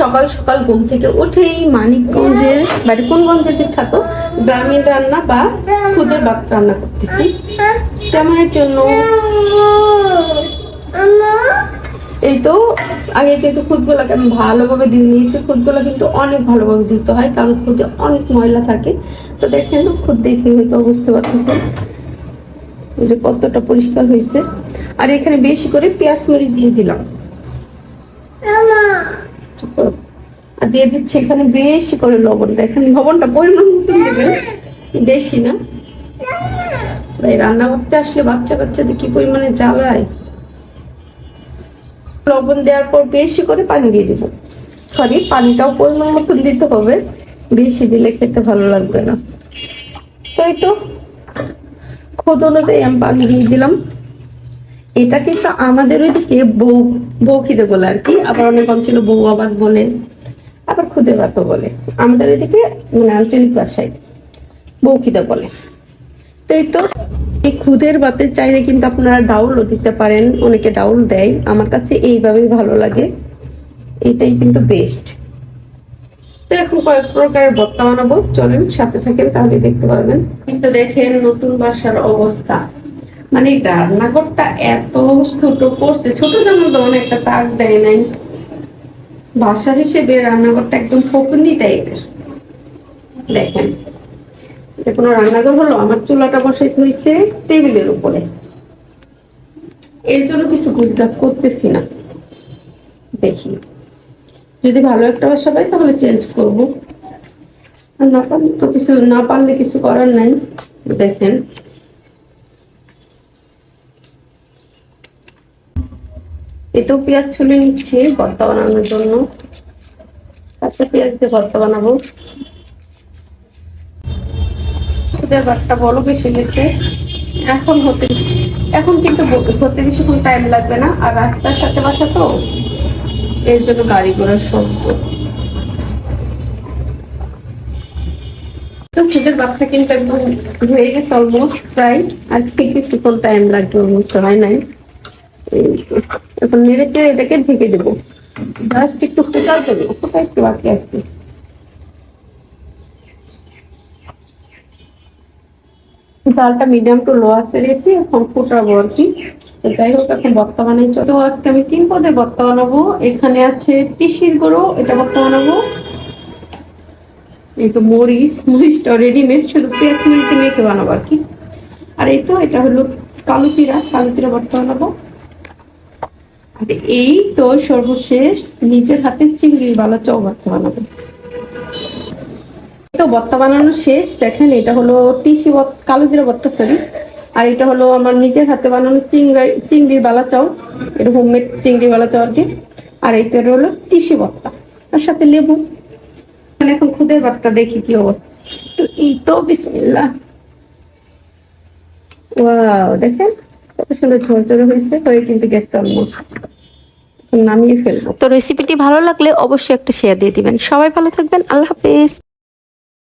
সকাল সকাল ঘুম থেকে উঠেই মানিকগঞ্জের বাড়ি, কোন গঞ্জের বিখ্যাত? গ্রামীণ রান্না বা খুদের ভাত রান্না করতেছি। জামাইয়ের জন্য। এই তো, আগে কিন্তু খুদগুলোকে আমি ভালোভাবে দিয়ে নিয়েছি। খুদগুলো কিন্তু অনেক ভালোভাবে দিতে হয়, কারণ খুদে অনেক ময়লা থাকে। তো দেখেন, খুদ দেখে হয়তো বুঝতে পারতেছেন এই যে কতটা পরিষ্কার হয়েছে। আর এখানে বেশি করে পেঁয়াজ মরিচ দিয়ে দিলাম। আর দিয়ে দিচ্ছে এখানে বেশি করে লবণ। দেখেন, লবণটা পরিমাণ বেশি না। ভাই রান্না করতে আসলে বাচ্চা বাচ্চাদের কি পরিমাণে জ্বালায়। লবণ দেওয়ার পর বেশি করে পানি দিয়ে দিব সরি পানিটাও পরিমাণ মতন দিতে হবে। বেশি দিলে খেতে ভালো লাগবে না। তো তো, খোদ অনুযায়ী আমি পানি দিয়ে দিলাম। এটা কিন্তু আমাদের ওইদিকে বউ বউ খিদে বলে আর কি। আবার অনেক অঞ্চলে বউ আবাদ বলে, আবার খুদে ভাতও বলে। আমাদের ওইদিকে মানে আঞ্চলিক ভাষায় বউ খিদে বলে। তো এই তো, এই খুদের ভাতের চাইলে কিন্তু আপনারা ডাউলও দিতে পারেন, অনেকে ডাউল দেয়। আমার কাছে এইভাবেই ভালো লাগে। এটাই কিন্তু বেস্ট তো এখন কয়েক প্রকারের ভর্তা বানাবো। চলেন সাথে থাকেন, তাহলে দেখতে পারবেন। কিন্তু দেখেন নতুন বাসার অবস্থা। মানে রান্নাঘরটা এত ছোট করছে, ছোট যেমন তেমন একটা তাক দেয় নাই। বাসা হিসেবে রান্নাঘরটা একদম ফকুনি টাইপের। দেখেন, এটা রান্নাঘর হলো? আমার চুলাটা বসাইতে হয়েছে টেবিলের উপরে। এর জন্য কিছু কাজ করতেছি না। দেখি, যদি ভালো একটা বাসা পাই তাহলে চেঞ্জ করব। আর না পারলে তো কিছু, না পারলে কিছু করার নাই। দেখেন এতেও পেঁয়াজ ছুলে নিচ্ছি, ভর্তা বানানোর জন্য। তারপর পেঁয়াজ দিয়ে ভর্তা বানাবো। খুদের ভাতটা বড় বেশি গেছে এখন হতে এখন কিন্তু হতে বেশিক্ষণ টাইম লাগবে না। আর রাস্তার সাথে বাসা তো, এর জন্য গাড়ি ঘোড়ার শব্দ। তো খুদের ভাতটা কিন্তু একদম হয়ে গেছে অলমোস্ট প্রায়। আর কি কিছুক্ষণ টাইম লাগবে অলমোস্ট হয় নাই। এখন নেড়ে এটাকে ঢেকে দেবো। জাস্ট একটু ফোটার দেবো ফোটা একটু বাকি আছে। জালটা মিডিয়াম টু লো আছে রেখে এখন ফুটাবো আর কি। যাই হোক, এখন ভর্তা বানাই। তো আজকে আমি তিন পদের ভর্তা বানাবো। এখানে আছে তিসির গুঁড়ো, এটা ভর্তা বানাবো। এই তো মরিচ, মরিচটা রেডিমেড শুধু পেঁয়াজ মরিচে মেখে বানাবো আর কি। আর এই তো, এটা হলো কালো জিরা কালো জিরা ভর্তা বানাবো। এই তো সর্বশেষ নিজের হাতে চিংড়ির বালা চৌ ভর্তা বানাবো। তো ভর্তা বানানো শেষ, দেখেন এটা হলো টিসি কালো জিরা ভর্তা সরি আর এটা হলো আমার নিজের হাতে বানানো চিংড়ি চিংড়ির বালা চাও, এটা হোমমেড চিংড়ি বালা চাও আর কি। আর এইটা হলো টিসি ভর্তা তার সাথে লেবু। মানে এখন খুদের ভর্তা দেখি কি অবস্থা। তো এই তো বিসমিল্লাহ। ওয়াও, দেখেন। কত সুন্দর ঝরঝরে হয়েছে, হয়ে কিন্তু গ্যাসটা অলমোস্ট নামিয়ে ফেলব। তো রেসিপিটি ভালো লাগলে অবশ্যই একটা শেয়ার দিয়ে দিবেন। সবাই ভালো থাকবেন, আল্লাহ হাফেজ।